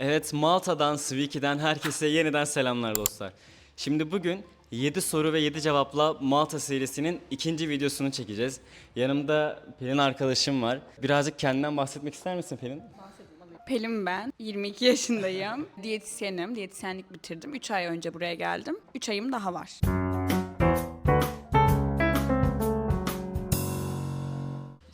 Evet Malta'dan, Swiki'den herkese yeniden selamlar dostlar. Şimdi bugün 7 soru ve 7 cevapla Malta serisinin ikinci videosunu çekeceğiz. Yanımda Pelin arkadaşım var. Birazcık kendinden bahsetmek ister misin Pelin? Pelin ben. 22 yaşındayım. Diyetisyenim. Diyetisyenlik bitirdim. 3 ay önce buraya geldim. 3 ayım daha var.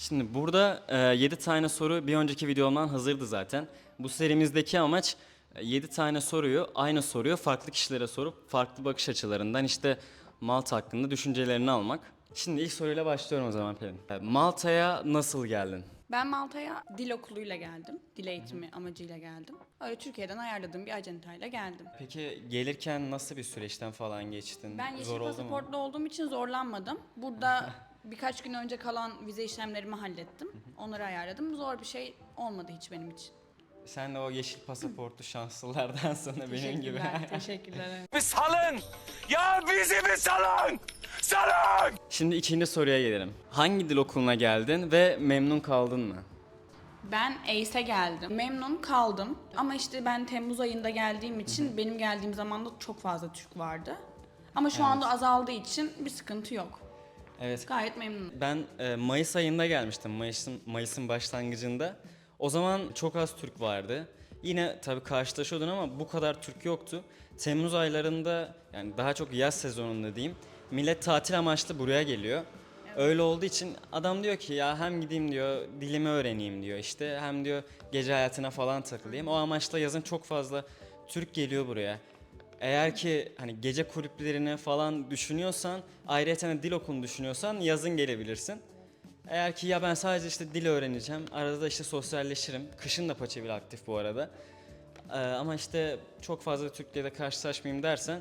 Şimdi burada 7 tane soru bir önceki videomdan hazırdı zaten. Bu serimizdeki amaç 7 tane soruyu, aynı soruyu farklı kişilere sorup farklı bakış açılarından işte Malta hakkında düşüncelerini almak. Şimdi ilk soruyla başlıyorum o zaman Pelin. E, Malta'ya nasıl geldin? Ben Malta'ya dil okuluyla geldim. Dil eğitimi amacıyla geldim. Öyle Türkiye'den ayarladığım bir acentayla geldim. Peki gelirken nasıl bir süreçten falan geçtin? Ben yeşil Zor oldu mu? pasaportlu olduğum için zorlanmadım. Burada birkaç gün önce kalan vize işlemlerimi hallettim. Onları ayarladım. Zor bir şey olmadı hiç benim için. Sen de o yeşil pasaportlu şanslılardan sonra benim gibi. Teşekkürler. Teşekkürler. Bir salın! Ya bizi bir salın! Salın! Şimdi ikinci soruya gelelim. Hangi dil okuluna geldin ve memnun kaldın mı? Ben ACE geldim. Memnun kaldım. Ama işte ben Temmuz ayında geldiğim için benim geldiğim zaman da çok fazla Türk vardı. Ama şu anda azaldığı için bir sıkıntı yok. Evet. Gayet memnunum. Ben e, Mayıs ayında gelmiştim. Mayıs'ın Mayıs'ın başlangıcında. O zaman çok az Türk vardı. Yine tabii karşılaşıyordun ama bu kadar Türk yoktu. Temmuz aylarında yani daha çok yaz sezonunda diyeyim. Millet tatil amaçlı buraya geliyor. Öyle olduğu için adam diyor ki ya hem gideyim diyor dilimi öğreneyim diyor işte hem diyor gece hayatına falan takılayım. O amaçla yazın çok fazla Türk geliyor buraya. Eğer ki hani gece kulüplerini falan düşünüyorsan, ayrıca dil okulunu düşünüyorsan yazın gelebilirsin. Eğer ki ya ben sadece işte dil öğreneceğim, arada da işte sosyalleşirim. Kışın da Paçeville aktif bu arada. Ee, ama işte çok fazla Türkiye'de karşılaşmayayım dersen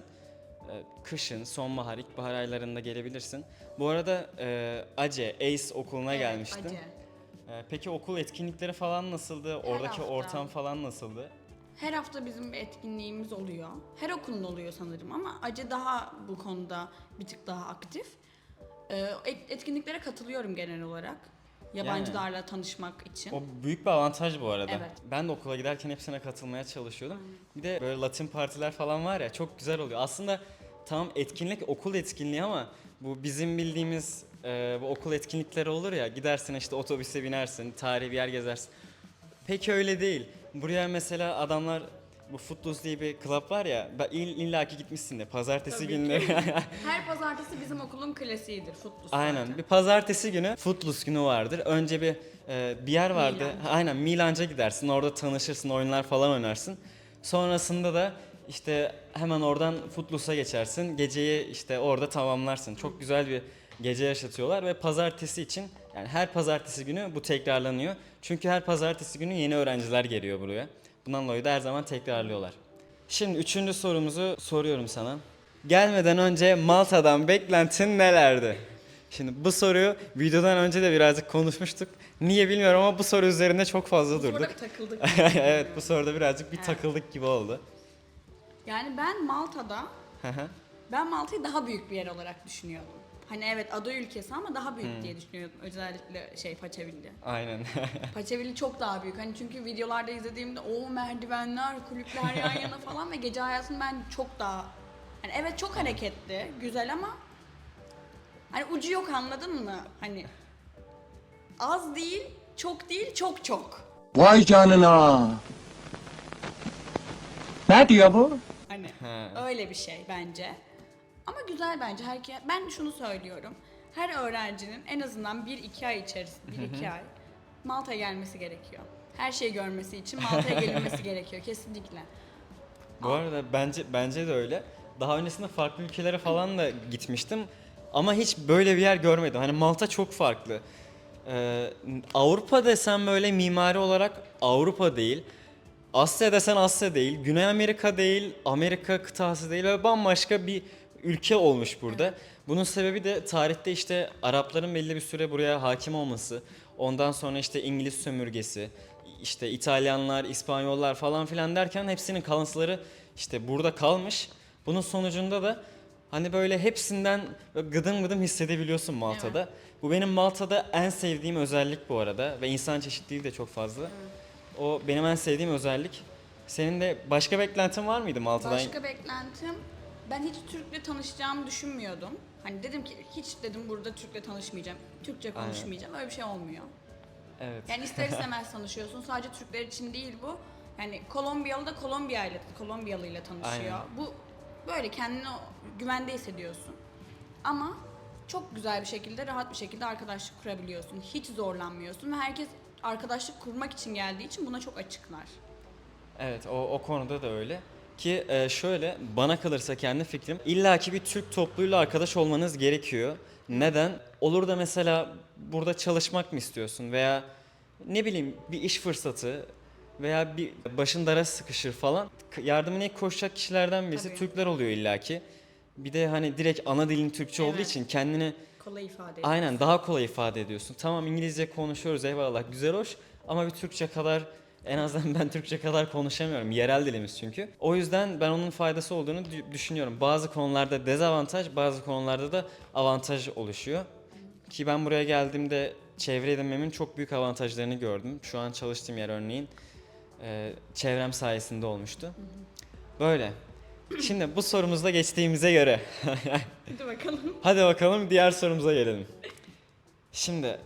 e, kışın, sonbahar, ilkbahar aylarında gelebilirsin. Bu arada e, ACE, ACE okuluna Evet, gelmiştin. acı. Ee, peki okul etkinlikleri falan nasıldı? Oradaki hafta. ortam falan nasıldı? Her hafta bizim bir etkinliğimiz oluyor. Her okulun oluyor sanırım ama Acı daha bu konuda bir tık daha aktif. Ee, et- etkinliklere katılıyorum genel olarak. Yabancılarla tanışmak için. O büyük bir avantaj bu arada. Evet. Ben de okula giderken hepsine katılmaya çalışıyordum. Bir de böyle Latin partiler falan var ya çok güzel oluyor. Aslında tam etkinlik okul etkinliği ama bu bizim bildiğimiz e, bu okul etkinlikleri olur ya gidersin işte otobüse binersin, tarihi bir yer gezersin. Pek öyle değil. Buraya mesela adamlar bu Footloose diye bir club var ya, ben ill- illaki gitmişsin de pazartesi Tabii günleri. ki. Her pazartesi bizim okulun klasiğidir. Footloose Aynen. Bir pazartesi günü Footloose günü vardır. Önce bir e, bir yer vardı. Milan. Aynen Milanca gidersin. Orada tanışırsın, oyunlar falan oynarsın. Sonrasında da işte hemen oradan Footloose'a geçersin. Geceyi işte orada tamamlarsın. Çok güzel bir gece yaşatıyorlar ve pazartesi için yani her pazartesi günü bu tekrarlanıyor. Çünkü her pazartesi günü yeni öğrenciler geliyor buraya. Bundan dolayı da her zaman tekrarlıyorlar. Şimdi üçüncü sorumuzu soruyorum sana. Gelmeden önce Malta'dan beklentin nelerdi? Şimdi bu soruyu videodan önce de birazcık konuşmuştuk. Niye bilmiyorum ama bu soru üzerinde çok fazla Sonra durduk. takıldık. evet bu soruda birazcık bir takıldık gibi oldu. Yani ben Malta'da, ben Malta'yı daha büyük bir yer olarak düşünüyordum. Hani evet ada ülkesi ama daha büyük Hmm. diye düşünüyordum. Özellikle şey Paçavilli. Aynen. Paçavilli çok daha büyük. Hani çünkü videolarda izlediğimde o merdivenler, kulüpler yan yana falan ve gece hayatını ben çok daha hani evet çok hareketli, güzel ama hani ucu yok anladın mı? Hani az değil, çok değil, çok çok. Vay canına. Ne diyor bu? Hani Ha. öyle bir şey bence. Ama güzel bence. Herke ben şunu söylüyorum. Her öğrencinin en azından 1-2 ay içerisinde, 1-2 ay Malta'ya gelmesi gerekiyor. Her şeyi görmesi için Malta'ya gelinmesi gerekiyor kesinlikle. bu arada bence bence de öyle. Daha öncesinde farklı ülkelere falan da gitmiştim. Ama hiç böyle bir yer görmedim. Hani Malta çok farklı. Ee, Avrupa desen böyle mimari olarak Avrupa değil. Asya desen Asya değil. Güney Amerika değil. Amerika kıtası değil. Böyle bambaşka bir ülke olmuş burada. Bunun sebebi de tarihte işte Arapların belli bir süre buraya hakim olması. Ondan sonra işte İngiliz sömürgesi, işte İtalyanlar, İspanyollar falan filan derken hepsinin kalıntıları işte burada kalmış. Bunun sonucunda da hani böyle hepsinden gıdım gıdım hissedebiliyorsun Malta'da. Bu benim Malta'da en sevdiğim özellik bu arada ve insan çeşitliliği de çok fazla. O benim en sevdiğim özellik. Senin de başka beklentin var mıydı Malta'dan? Başka beklentim, ben hiç Türk'le tanışacağımı düşünmüyordum. Hani dedim ki hiç dedim burada Türk'le tanışmayacağım, Türkçe konuşmayacağım. Öyle bir şey olmuyor. Evet. Yani ister istemez tanışıyorsun. Sadece Türkler için değil bu. Yani Kolombiyalı da Kolombiya ile Kolombiyalı ile tanışıyor. Aynen. Bu böyle kendini güvende hissediyorsun. Ama çok güzel bir şekilde, rahat bir şekilde arkadaşlık kurabiliyorsun. Hiç zorlanmıyorsun ve herkes arkadaşlık kurmak için geldiği için buna çok açıklar. Evet o, o konuda da öyle. Ki e, şöyle bana kalırsa kendi fikrim illaki bir Türk topluluğuyla arkadaş olmanız gerekiyor. Neden? Olur da mesela burada çalışmak mı istiyorsun veya ne bileyim bir iş fırsatı veya bir başın dara sıkışır falan. Yardımına ilk koşacak kişilerden birisi Tabii. Türkler oluyor illaki. Bir de hani direkt ana dilin Türkçe olduğu Evet. için kendini Kolay ifade ediyor. Aynen daha kolay ifade ediyorsun. Tamam İngilizce konuşuyoruz eyvallah güzel hoş ama bir Türkçe kadar en azından ben Türkçe kadar konuşamıyorum. Yerel dilimiz çünkü. O yüzden ben onun faydası olduğunu dü- düşünüyorum. Bazı konularda dezavantaj, bazı konularda da avantaj oluşuyor. Ki ben buraya geldiğimde çevre edinmemin çok büyük avantajlarını gördüm. Şu an çalıştığım yer örneğin e, çevrem sayesinde olmuştu. Böyle. Şimdi bu sorumuzda geçtiğimize göre Hadi bakalım. Hadi bakalım diğer sorumuza gelelim. Şimdi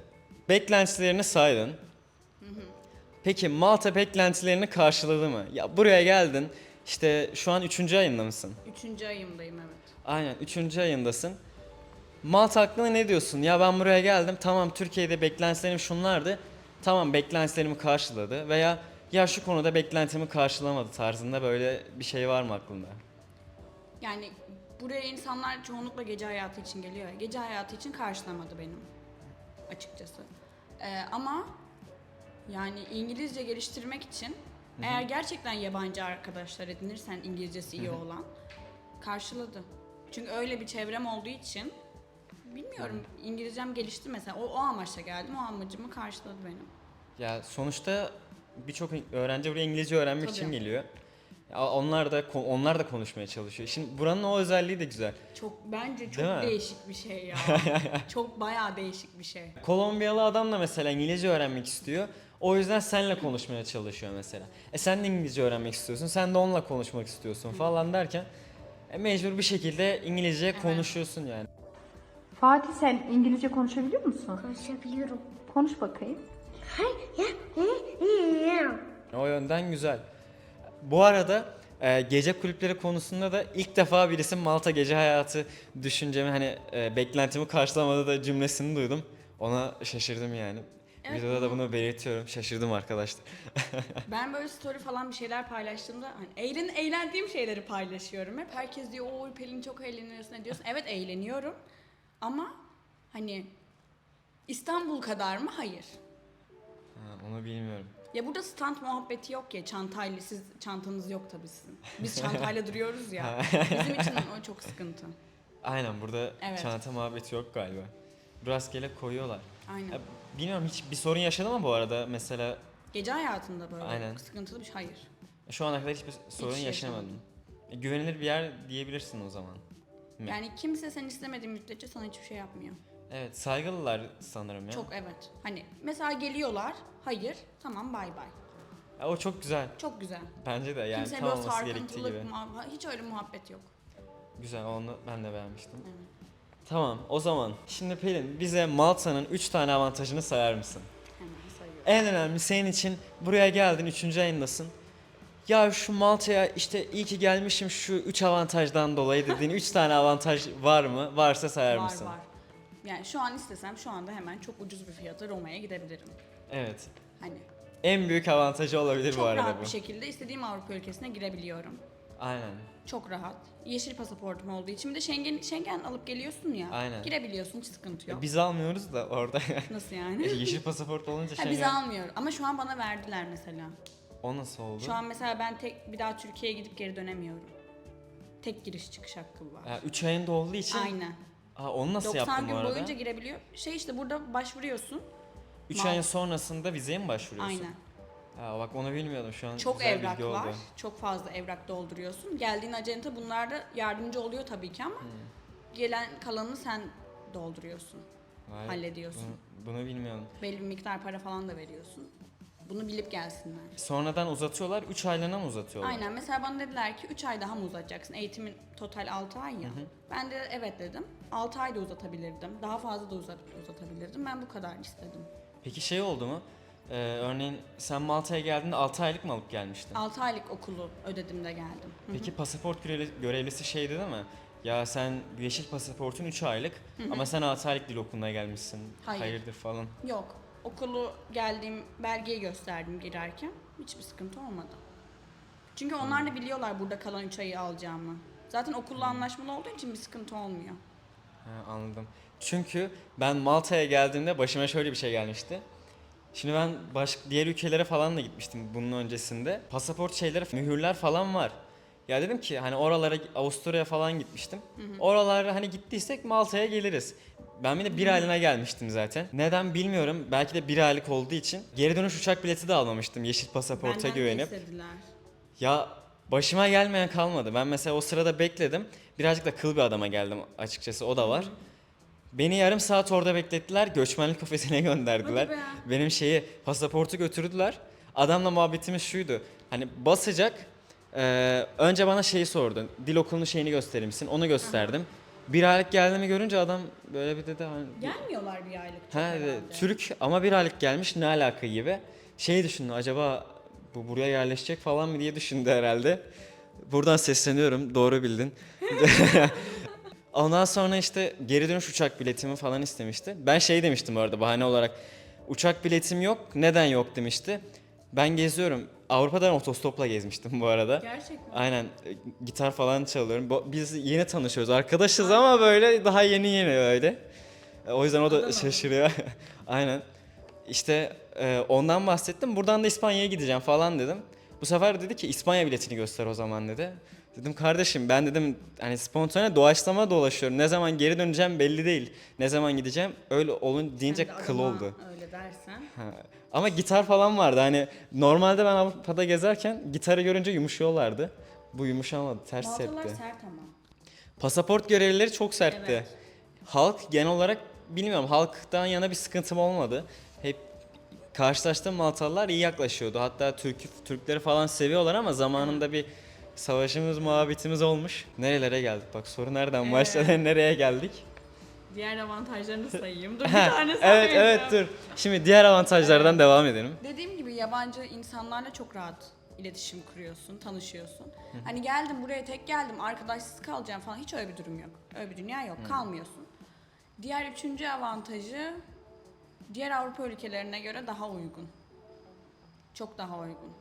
beklentilerini saydın. Peki Malta beklentilerini karşıladı mı? Ya buraya geldin. İşte şu an 3. ayında mısın? Üçüncü ayımdayım evet. Aynen 3. ayındasın. Malta hakkında ne diyorsun? Ya ben buraya geldim. Tamam Türkiye'de beklentilerim şunlardı. Tamam beklentilerimi karşıladı veya ya şu konuda beklentimi karşılamadı tarzında böyle bir şey var mı aklında? Yani buraya insanlar çoğunlukla gece hayatı için geliyor. Gece hayatı için karşılamadı benim açıkçası. Ee, ama yani İngilizce geliştirmek için eğer gerçekten yabancı arkadaşlar edinirsen İngilizcesi iyi olan karşıladı. Çünkü öyle bir çevrem olduğu için bilmiyorum İngilizcem gelişti mesela. O, o amaçla geldim. O amacımı karşıladı benim. Ya sonuçta birçok öğrenci buraya İngilizce öğrenmek Tabii. için geliyor. Ya onlar da onlar da konuşmaya çalışıyor. Şimdi buranın o özelliği de güzel. Çok bence çok Değil mi? değişik bir şey ya. çok bayağı değişik bir şey. Kolombiyalı adam da mesela İngilizce öğrenmek istiyor. O yüzden seninle konuşmaya çalışıyor mesela. E sen de İngilizce öğrenmek istiyorsun. Sen de onunla konuşmak istiyorsun falan derken e, mecbur bir şekilde İngilizce konuşuyorsun yani. Fatih sen İngilizce konuşabiliyor musun? Konuşabiliyorum. Konuş bakayım. O yönden güzel. Bu arada e, gece kulüpleri konusunda da ilk defa birisi Malta gece hayatı düşüncemi hani e, beklentimi karşılamadı da cümlesini duydum. Ona şaşırdım yani. Evet, Videoda da bunu belirtiyorum. Şaşırdım arkadaşlar. Ben böyle story falan bir şeyler paylaştığımda hani eğlen, eğlendiğim şeyleri paylaşıyorum hep. Herkes diyor o Pelin çok eğleniyorsun ne diyorsun. Evet eğleniyorum ama hani İstanbul kadar mı? Hayır. Ha, onu bilmiyorum. Ya burada stand muhabbeti yok ya çantayla siz çantanız yok tabii sizin. Biz çantayla duruyoruz ya. Bizim için o çok sıkıntı. Aynen burada Evet. çanta muhabbeti yok galiba. Rastgele koyuyorlar. Aynen. Ya, bilmiyorum hiç bir sorun yaşadın mı bu arada mesela Gece hayatında böyle Aynen. sıkıntılı bir şey. Hayır. şu ana kadar hiçbir sorun Hiç yaşamadın. yaşamadım. E, güvenilir bir yer diyebilirsin o zaman. Mi? Yani kimse sen istemediğin müddetçe sana hiçbir şey yapmıyor. Evet saygılılar sanırım ya. Çok evet. Hani mesela geliyorlar. Hayır. Tamam bay bay. O çok güzel. Çok güzel. Bence de yani Kimse tam böyle olması gerektiği sarkıntılık, gibi. muha- hiç öyle muhabbet yok. Güzel onu ben de beğenmiştim. Evet. Tamam o zaman şimdi Pelin bize Malta'nın 3 tane avantajını sayar mısın? Hemen sayıyorum. En önemli senin için buraya geldin 3. ayındasın. Ya şu Malta'ya işte iyi ki gelmişim şu 3 avantajdan dolayı dediğin 3 tane avantaj var mı? Varsa sayar var mısın? var. Yani şu an istesem şu anda hemen çok ucuz bir fiyata Roma'ya gidebilirim. Evet. Hani En büyük avantajı olabilir çok bu arada rahat bu. bir şekilde istediğim Avrupa ülkesine girebiliyorum. Aynen. Çok rahat. Yeşil pasaportum olduğu için bir de Schengen, Schengen alıp geliyorsun ya. Aynen. Girebiliyorsun hiç sıkıntı yok. Biz almıyoruz da orada. Nasıl yani? Yeşil pasaport olunca ha, şey biz almıyoruz. Ama şu an bana verdiler mesela. O nasıl oldu? Şu an mesela ben tek bir daha Türkiye'ye gidip geri dönemiyorum. Tek giriş çıkış hakkım var. 3 ayında olduğu için. Aynen. Aa, onu nasıl 90 yaptın bu gün arada? boyunca girebiliyor. Şey işte burada başvuruyorsun. 3 Mal- ayın sonrasında vizeye mi başvuruyorsun? Aynen. Ha, bak onu bilmiyordum şu an. Çok güzel evrak bilgi var. oldu. Çok fazla evrak dolduruyorsun. Geldiğin acente bunlarda yardımcı oluyor tabii ki ama Hmm. gelen kalanını sen dolduruyorsun. Vay, hallediyorsun. Bunu, bunu bilmiyordum. Belli bir miktar para falan da veriyorsun. Bunu bilip gelsinler. Sonradan uzatıyorlar. 3 aylığına mı uzatıyorlar? Aynen. Mesela bana dediler ki 3 ay daha mı uzatacaksın? Eğitimin total 6 ay ya. Ben de evet dedim. 6 ay da uzatabilirdim. Daha fazla da uzat uzatabilirdim. Ben bu kadar istedim. Peki şey oldu mu? Ee, örneğin sen Malta'ya geldiğinde 6 aylık mı alıp gelmiştin? 6 aylık okulu ödedim de geldim. Hı. Peki pasaport görev- görevlisi şey dedi mi? Ya sen yeşil pasaportun 3 aylık ama sen 6 aylık dil okuluna gelmişsin. Hayır. Hayırdır falan. Yok. Okulu geldiğim belgeyi gösterdim girerken. Hiçbir sıkıntı olmadı. Çünkü onlar da biliyorlar burada kalan 3 ayı alacağımı. Zaten okulla anlaşmalı olduğu için bir sıkıntı olmuyor. Ha, anladım. Çünkü ben Malta'ya geldiğimde başıma şöyle bir şey gelmişti. Şimdi ben baş, diğer ülkelere falan da gitmiştim bunun öncesinde. Pasaport şeyleri, mühürler falan var. Ya dedim ki hani oralara Avusturya'ya falan gitmiştim. Oralara hani gittiysek Malta'ya geliriz. Ben bir de bir aylığına gelmiştim zaten. Neden bilmiyorum. Belki de bir aylık olduğu için. Geri dönüş uçak bileti de almamıştım yeşil pasaporta Benden de güvenip. Ya başıma gelmeyen kalmadı. Ben mesela o sırada bekledim. Birazcık da kıl bir adama geldim açıkçası o da var. Beni yarım saat orada beklettiler. Göçmenlik ofisine gönderdiler. Hadi be. Benim şeyi pasaportu götürdüler. Adamla muhabbetimiz şuydu. Hani basacak. eee, önce bana şeyi sordu. Dil okulunun şeyini gösterir misin? Onu gösterdim. Bir aylık geldiğimi görünce adam böyle bir dedi hani Gelmiyorlar bir aylık. çok Ha, herhalde. Türk ama bir aylık gelmiş ne alaka gibi. Şey düşündü acaba bu buraya yerleşecek falan mı diye düşündü herhalde. Buradan sesleniyorum doğru bildin. Ondan sonra işte geri dönüş uçak biletimi falan istemişti. Ben şey demiştim bu arada bahane olarak. Uçak biletim yok neden yok demişti. Ben geziyorum. Avrupa'dan otostopla gezmiştim bu arada. Gerçekten. Aynen e, gitar falan çalıyorum. Biz yeni tanışıyoruz. Arkadaşız ama böyle daha yeni yeni öyle. E, O yüzden o da şaşırıyor. Aynen. İşte e, ondan bahsettim. Buradan da İspanya'ya gideceğim falan dedim. Bu sefer dedi ki İspanya biletini göster o zaman dedi. Dedim kardeşim ben dedim hani spontane doğaçlama dolaşıyorum. Ne zaman geri döneceğim belli değil. Ne zaman gideceğim öyle olun deyince Sen de kıl adama oldu. Öyle dersen. Ha. Ama gitar falan vardı. Hani normalde ben Avrupa'da gezerken gitarı görünce yumuşuyorlardı. Bu yumuşamadı, ters Maltalar septi. sert ama. Pasaport görevlileri çok sertti. Evet. Halk genel olarak bilmiyorum halktan yana bir sıkıntım olmadı. Hep karşılaştığım Maltalılar iyi yaklaşıyordu. Hatta Türk Türkleri falan seviyorlar ama zamanında bir savaşımız, muhabbetimiz olmuş. Nerelere geldik? Bak soru nereden başladı, nereye geldik? Diğer avantajlarını sayayım. Dur bir tane evet, sayayım. evet dur. Şimdi diğer avantajlardan devam edelim. Dediğim gibi yabancı insanlarla çok rahat iletişim kuruyorsun, tanışıyorsun. Hani geldim buraya tek geldim, arkadaşsız kalacağım falan hiç öyle bir durum yok. Öyle bir dünya yok, kalmıyorsun. Diğer üçüncü avantajı diğer Avrupa ülkelerine göre daha uygun. Çok daha uygun.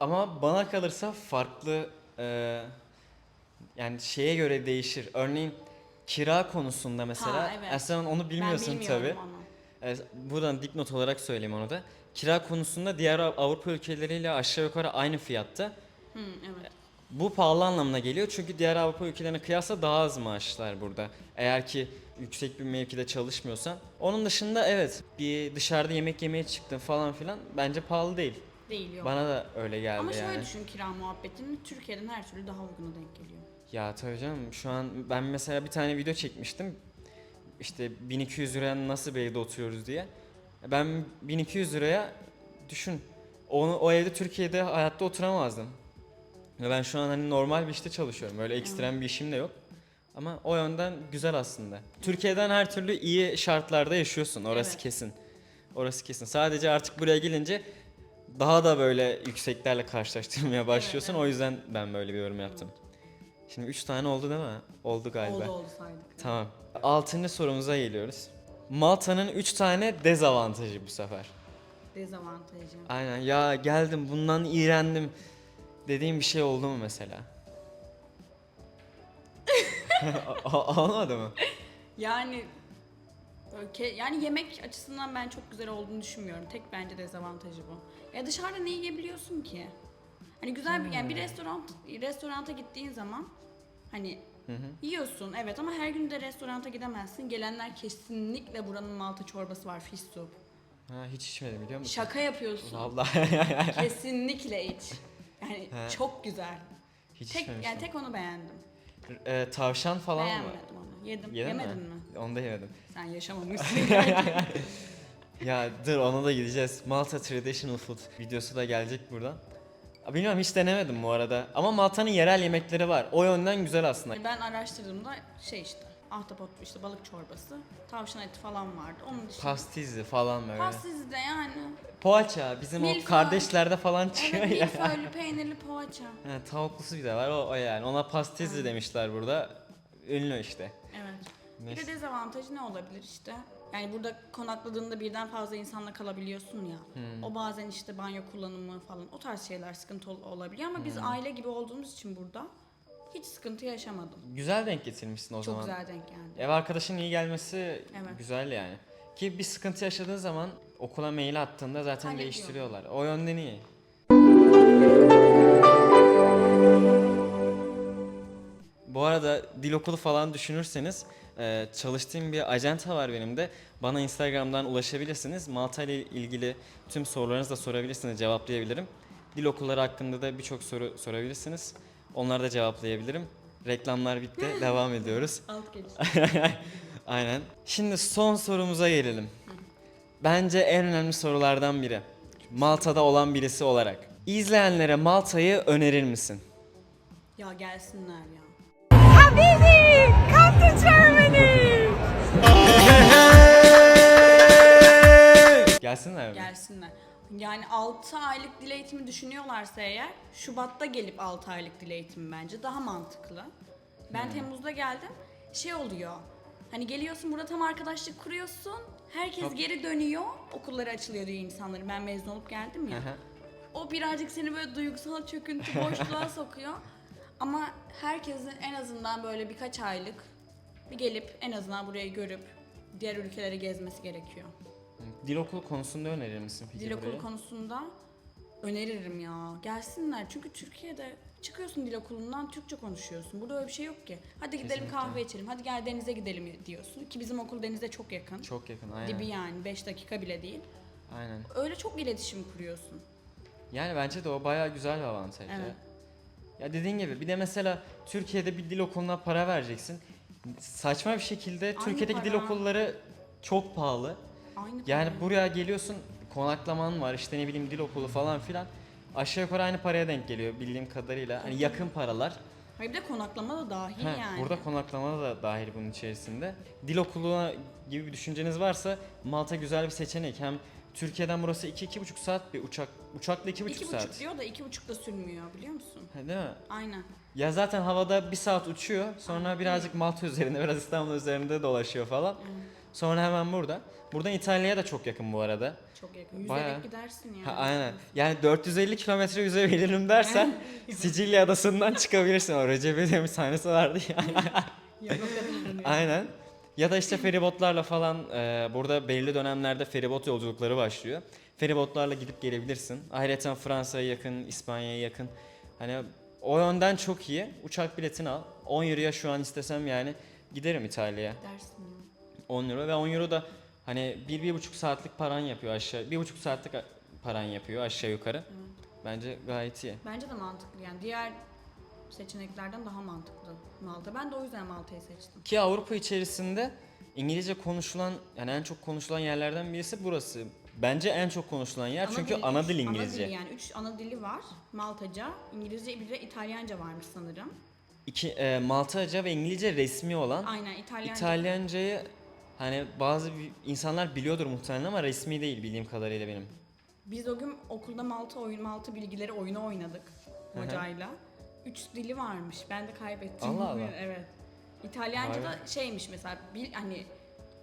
Ama bana kalırsa farklı e, yani şeye göre değişir. Örneğin kira konusunda mesela. Ha, evet. Aslında onu bilmiyorsun ben bilmiyorum tabii. onu. E, buradan dipnot olarak söyleyeyim onu da. Kira konusunda diğer Av- Avrupa ülkeleriyle aşağı yukarı aynı fiyatta. Hı, evet. Bu pahalı anlamına geliyor çünkü diğer Avrupa ülkelerine kıyasla daha az maaşlar burada. Eğer ki yüksek bir mevkide çalışmıyorsan. Onun dışında evet bir dışarıda yemek yemeye çıktın falan filan bence pahalı değil. Değil yok. Bana da öyle geldi Ama şöyle yani. düşün kira muhabbetini Türkiye'den her türlü daha uyguna denk geliyor. Ya tabii canım şu an ben mesela bir tane video çekmiştim. İşte 1200 liraya nasıl bir evde oturuyoruz diye. Ben 1200 liraya düşün. Onu, o evde Türkiye'de hayatta oturamazdım. Ve ben şu an hani normal bir işte çalışıyorum. Öyle ekstrem bir işim de yok. Ama o yönden güzel aslında. Türkiye'den her türlü iyi şartlarda yaşıyorsun. Orası Evet. kesin. Orası kesin. Sadece artık buraya gelince daha da böyle yükseklerle karşılaştırmaya başlıyorsun. O yüzden ben böyle bir yorum yaptım. Şimdi 3 tane oldu değil mi? Oldu galiba. Oldu oldu saydık. Tamam. Altıncı sorumuza geliyoruz. Malta'nın 3 tane dezavantajı bu sefer. Dezavantajı. Aynen ya geldim bundan iğrendim dediğim bir şey oldu mu mesela? Olmadı mı? Yani yani yemek açısından ben çok güzel olduğunu düşünmüyorum. Tek bence dezavantajı bu. Ya dışarıda ne yiyebiliyorsun ki? Hani güzel bir yani bir restoran restoranta gittiğin zaman hani yiyorsun evet ama her gün de restoranta gidemezsin. Gelenler kesinlikle buranın malta çorbası var fish soup. Ha, hiç içmedim biliyor musun? Şaka yapıyorsun. Vallahi kesinlikle iç. Yani He. çok güzel. hiç Tek içmemiştim. yani tek onu beğendim. Ee, tavşan falan mı? Beğenmedim onu. Yedim. Yedin Yemedin mi? mi? Onu da yemedim. Sen yaşamamışsın. Ya dur ona da gideceğiz. Malta Traditional Food videosu da gelecek buradan. Bilmiyorum hiç denemedim bu arada. Ama Malta'nın yerel yemekleri var. O yönden güzel aslında. Ben araştırdığımda şey işte ahtapot işte balık çorbası, tavşan eti falan vardı. Onun dışında Pastizi falan böyle. Pastiz de yani. Poğaça bizim o Milföy. kardeşlerde falan çıkıyor Evet ya. milföylü peynirli poğaça. Ha, tavuklusu bir de var o, o yani. Ona pastizi demişler burada. Ünlü işte. Evet. Bir Neyse. de dezavantajı ne olabilir işte? Yani burada konakladığında birden fazla insanla kalabiliyorsun ya. Hmm. O bazen işte banyo kullanımı falan o tarz şeyler sıkıntı ol- olabiliyor ama Hmm. biz aile gibi olduğumuz için burada hiç sıkıntı yaşamadım. Güzel denk getirmişsin o Çok zaman. güzel denk geldi. Ev arkadaşın iyi gelmesi Evet. güzel yani. Ki bir sıkıntı yaşadığın zaman okula mail attığında zaten Hallediyor. değiştiriyorlar. O yönden iyi. Bu arada dil okulu falan düşünürseniz e, çalıştığım bir acenta var benim de. Bana Instagram'dan ulaşabilirsiniz. Malta ile ilgili tüm sorularınızı da sorabilirsiniz, cevaplayabilirim. Dil okulları hakkında da birçok soru sorabilirsiniz. Onları da cevaplayabilirim. Reklamlar bitti. Devam ediyoruz. Alt. Aynen. Şimdi son sorumuza gelelim. Bence en önemli sorulardan biri. Malta'da olan birisi olarak. İzleyenlere Malta'yı önerir misin? ya gelsinler ya. Gelsinler mi? Gelsinler. Yani 6 aylık dil eğitimi düşünüyorlarsa eğer Şubat'ta gelip 6 aylık dil eğitimi bence daha mantıklı. Ben Temmuz'da geldim. Şey oluyor. Hani geliyorsun burada tam arkadaşlık kuruyorsun. Herkes Hop. geri dönüyor. Okulları açılıyor diyor insanların. Ben mezun olup geldim ya. O birazcık seni böyle duygusal çöküntü boşluğa sokuyor. Ama herkesin en azından böyle birkaç aylık bir gelip en azından burayı görüp diğer ülkeleri gezmesi gerekiyor. Dil okulu konusunda önerir misin peki Dil okulu burayı? konusunda öneririm ya. Gelsinler. Çünkü Türkiye'de çıkıyorsun dil okulundan Türkçe konuşuyorsun. Burada öyle bir şey yok ki. Hadi gidelim Kesinlikle. kahve içelim. Hadi gel denize gidelim diyorsun. Ki bizim okul denize çok yakın. Çok yakın aynen. Dibi yani 5 dakika bile değil. Aynen. Öyle çok iletişim kuruyorsun. Yani bence de o bayağı güzel bir avantaj. Evet. Ya dediğin gibi bir de mesela Türkiye'de bir dil okuluna para vereceksin. Saçma bir şekilde Türkiye'deki dil para. okulları çok pahalı. Aynı Yani para. buraya geliyorsun konaklaman var işte ne bileyim dil okulu falan filan. Aşağı yukarı aynı paraya denk geliyor bildiğim kadarıyla. Hani yakın paralar. Hayır bir de konaklama da dahil Heh, yani. Burada konaklama da dahil bunun içerisinde. Dil okulu gibi bir düşünceniz varsa Malta güzel bir seçenek. Hem Türkiye'den burası 2-2,5 saat bir uçak. Uçakla 2,5 İki saat. buçuk diyor da iki buçuk da sürmüyor biliyor musun? Ha, değil mi? Aynen. Ya zaten havada bir saat uçuyor. Sonra birazcık Malta üzerinde, biraz İstanbul üzerinde dolaşıyor falan. Sonra hemen burada. Buradan İtalya'ya da çok yakın bu arada. Çok yakın. Yüzerek Bayağı. gidersin yani. Ha, aynen. Yani 450 kilometre yüzebilirim dersen Sicilya adasından çıkabilirsin. O Recep İvedik'in bir sahnesi vardı ya. Yok, o kadar yani. aynen. Ya da işte feribotlarla falan e, burada belli dönemlerde feribot yolculukları başlıyor. Feribotlarla gidip gelebilirsin. Ayrıca Fransa'ya yakın, İspanya'ya yakın. Hani o yönden çok iyi. Uçak biletini al. 10 euroya şu an istesem yani giderim İtalya'ya. Dersin ya. 10 euro ve 10 euro da hani 1-1,5 saatlik paran yapıyor aşağı. 1,5 saatlik paran yapıyor aşağı yukarı. Bence gayet iyi. Bence de mantıklı yani diğer seçeneklerden daha mantıklı Malta. Ben de o yüzden Malta'yı seçtim. Ki Avrupa içerisinde İngilizce konuşulan yani en çok konuşulan yerlerden birisi burası. Bence en çok konuşulan yer çünkü dili- ana dil İngilizce. Ana dili yani 3 ana dili var. Maltaca, İngilizce bir de İtalyanca varmış sanırım. İki e, Maltaca ve İngilizce resmi olan. Aynen İtalyanca. İtalyancayı hani bazı insanlar biliyordur muhtemelen ama resmi değil bildiğim kadarıyla benim. Biz o gün okulda Malta oyun Malta bilgileri oyunu oynadık hocayla. 3 dili varmış. Ben de kaybettim. Allah Allah. evet. İtalyanca da şeymiş mesela bil, hani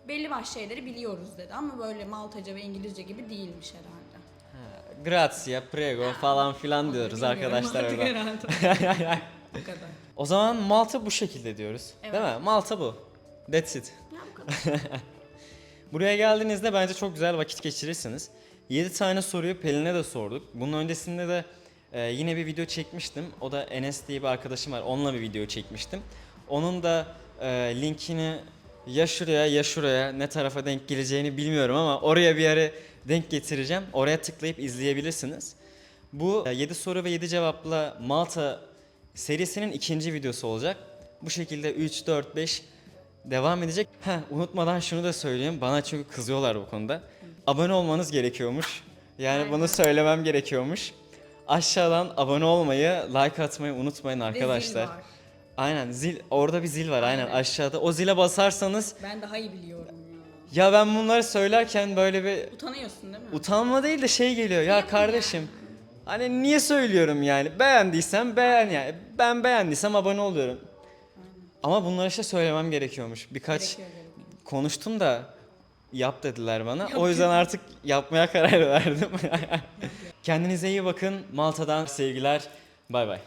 belli başlı şeyleri biliyoruz dedi ama böyle Maltaca ve İngilizce gibi değilmiş herhalde. Ha, Grazie, prego falan filan diyoruz Bilmiyorum arkadaşlar artık orada. herhalde. bu kadar. O zaman Malta bu şekilde diyoruz. Evet. Değil mi? Malta bu. That's it. Ya bu kadar. Buraya geldiğinizde bence çok güzel vakit geçirirsiniz. 7 tane soruyu Pelin'e de sorduk. Bunun öncesinde de e, yine bir video çekmiştim. O da Enes diye bir arkadaşım var. Onunla bir video çekmiştim. Onun da e, linkini ya şuraya ya şuraya ne tarafa denk geleceğini bilmiyorum ama oraya bir yere denk getireceğim. Oraya tıklayıp izleyebilirsiniz. Bu 7 soru ve 7 cevapla Malta serisinin ikinci videosu olacak. Bu şekilde 3, 4, 5 devam edecek. Heh, unutmadan şunu da söyleyeyim. Bana çünkü kızıyorlar bu konuda. abone olmanız gerekiyormuş. Yani bunu söylemem gerekiyormuş. Aşağıdan abone olmayı, like atmayı unutmayın Ve zil arkadaşlar. var. Aynen zil orada bir zil var aynen, Aynen. aşağıda. O zile basarsanız Ben daha iyi biliyorum ya. ya ben bunları söylerken böyle bir Utanıyorsun değil mi? utanma değil de şey geliyor ya Niye kardeşim. Hani niye söylüyorum yani? Beğendiysem beğen yani. Ben beğendiysem abone oluyorum. Ama bunları işte söylemem gerekiyormuş. Birkaç gerekiyor. konuştum da yap dediler bana. O yüzden artık yapmaya karar verdim. Kendinize iyi bakın. Malta'dan sevgiler. Bay bay.